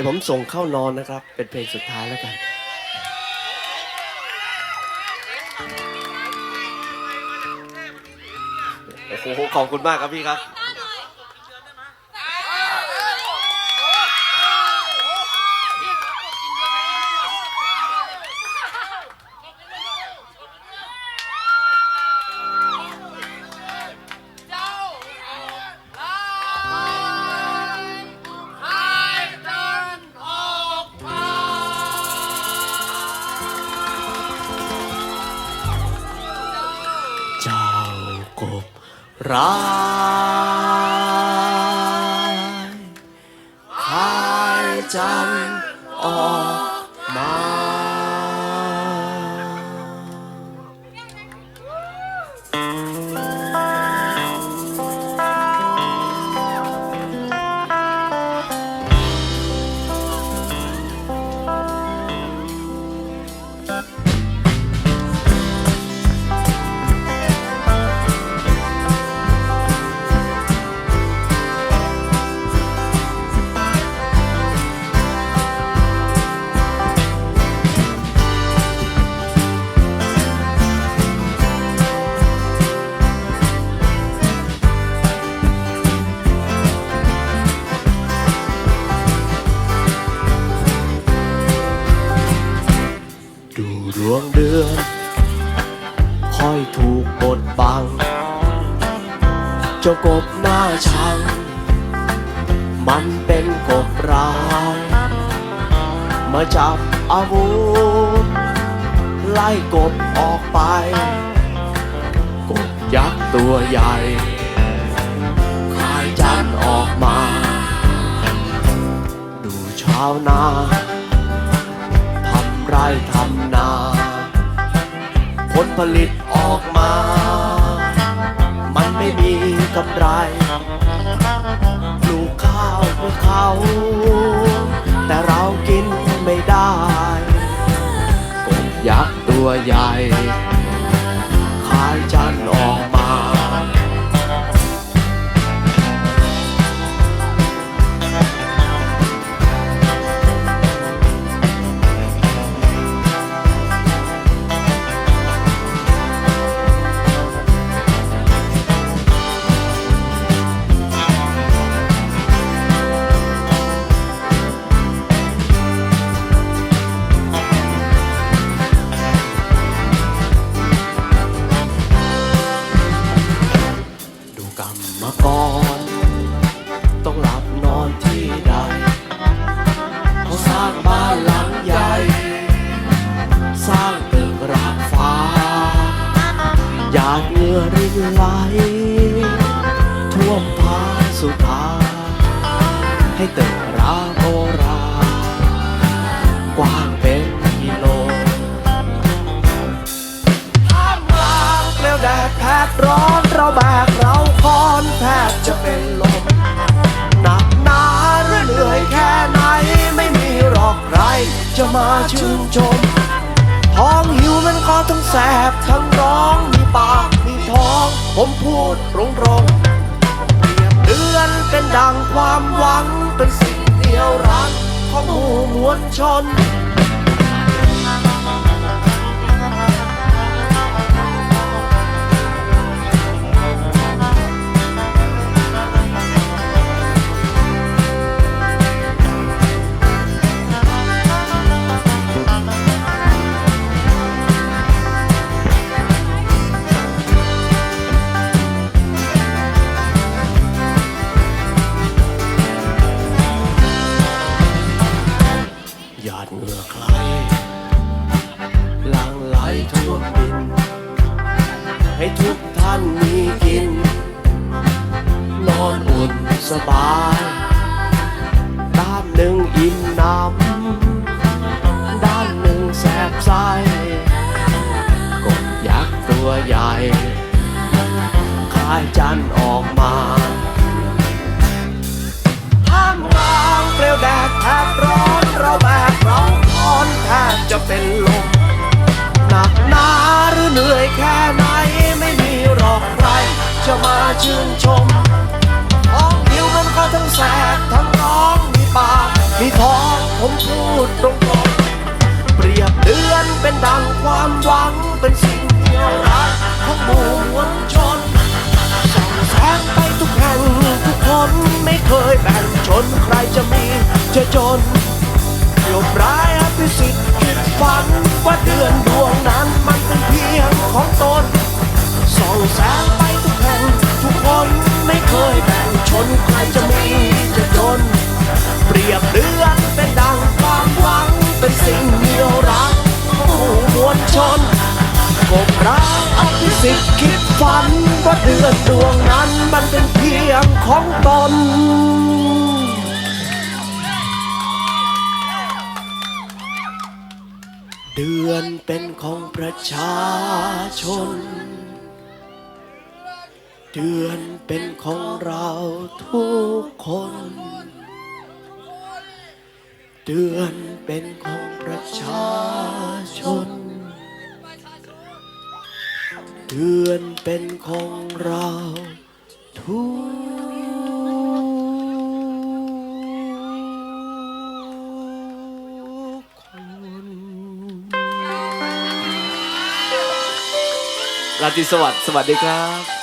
ดี๋ยวผมส่งเข้านอนนะครับ เป็นเพลงสุดท้ายแล้วกันโอ้โหขอบคุณมากครับพี่ครับ เจ้ากบร้ายหายจันโออก กบดบัง เจ้ากบหน้าชัง มันเป็นกบร้าย มาจับอาวุธ ไล่กบออกไป กบยักษ์ตัวใหญ่ขายจันออกมา ดูชาวนาทำไรทำนาผลผลิต ออกมา มันไม่มีกำไรปลูกข้าวเพื่อเขา แต่เรากินไม่ได้กบยักษ์ตัวใหญ่ รินไหลท่วมพาสุธาให้เตึกราโบราณกว้างเป็นกิโลท่ามกลางเปลวแดดแผดร้อนเราแบกเราคอนแทบจะเป็นลมหนักหนาหรือเหนื่อยแค่ไหน ไม่มีหรอกใคร จะมาชื่นชมท้องหิวมันก็ทั้งแสบทั้งร้องมีปาก ท้อง ผมพูดตรงเปรียบเดือนเป็นดังความหวังเป็นสิ่งเดียวรักของหมู่มวลชน เหงื่อใครหลังไหลทั่วมดิน ให้ทุกท่านมีกิน นอนอุ่นสบาย จะมาชื่นชมท้องหิวมันก็ทั้งแสบทั้งร้องมีปาก มีท้องผมพูดตรงๆ เปรียบเดือนเป็นดังความหวังเป็นสิ่งเดียวรักของมวลชนส่องแสงไปทุกแห่งทุกคนไม่เคยแบ่งชนใครจะมีจะจนโยมร้ายอภิสิทธิ์คิดฝันว่า สิทธิ์คิดฝันว่าเดือนดวงนั้นมันเป็นเพียงของตนเดือนเป็นของประชาชน เดือนเป็นของเราทุกคน เดือนเป็นของประชาชน เดือนเป็นของเราทุกคนราตรีสวัสดิ์สวัสดีครับ